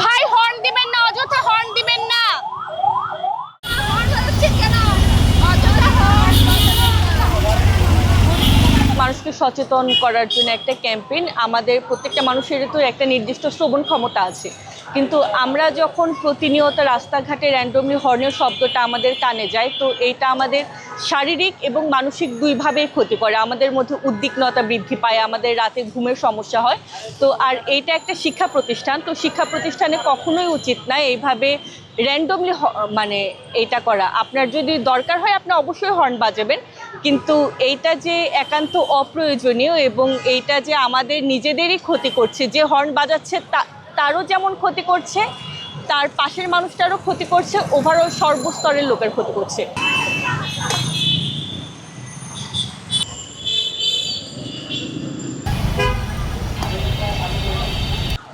ভাই হর্ন দিবেন না, অযথা হর্ন দিবেন না। মানুষকে সচেতন করার জন্য একটা ক্যাম্পেইন আমাদের প্রত্যেকটা মানুষেরই তো একটা নির্দিষ্ট শ্রবণ ক্ষমতা আছে। কিন্তু আমরা যখন প্রতিনিয়ত রাস্তাঘাটে র্যান্ডমলি হর্নের শব্দটা আমাদের কানে যায়, তো এইটা আমাদের শারীরিক এবং মানসিক দুইভাবেই ক্ষতি করে। আমাদের মধ্যে উদ্বিগ্নতা বৃদ্ধি পায়, আমাদের রাতে ঘুমের সমস্যা হয়। তো আর এইটা একটা শিক্ষা প্রতিষ্ঠান। তো শিক্ষা প্রতিষ্ঠানে কখনোই উচিত না এইভাবে র্যান্ডমলি মানে এইটা করা। আপনার যদি দরকার হয়, আপনি অবশ্যই হর্ন বাজাবেন। কিন্তু এইটা যে একান্ত অপ্রয়োজনীয় এবং এইটা যে আমাদের নিজেদেরই ক্ষতি করছে, যে হর্ন বাজাচ্ছে তারও যেমন ক্ষতি করছে, তার পাশের মানুষটারও ক্ষতি করছে ওভারঅল সর্বস্তরের লোকের ক্ষতি করছে।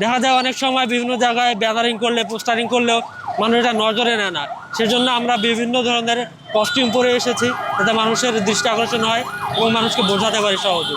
দেখা যায় অনেক সময় বিভিন্ন জায়গায় ব্যানারিং করলে পোস্টারিং করলেও মানুষ এটা নজরে নেয় না। সেজন্য আমরা বিভিন্ন ধরনের কস্টিউম পরে এসেছি, যাতে মানুষের দৃষ্টি আকর্ষণ হয় এবং মানুষকে বোঝাতে পারি সহজে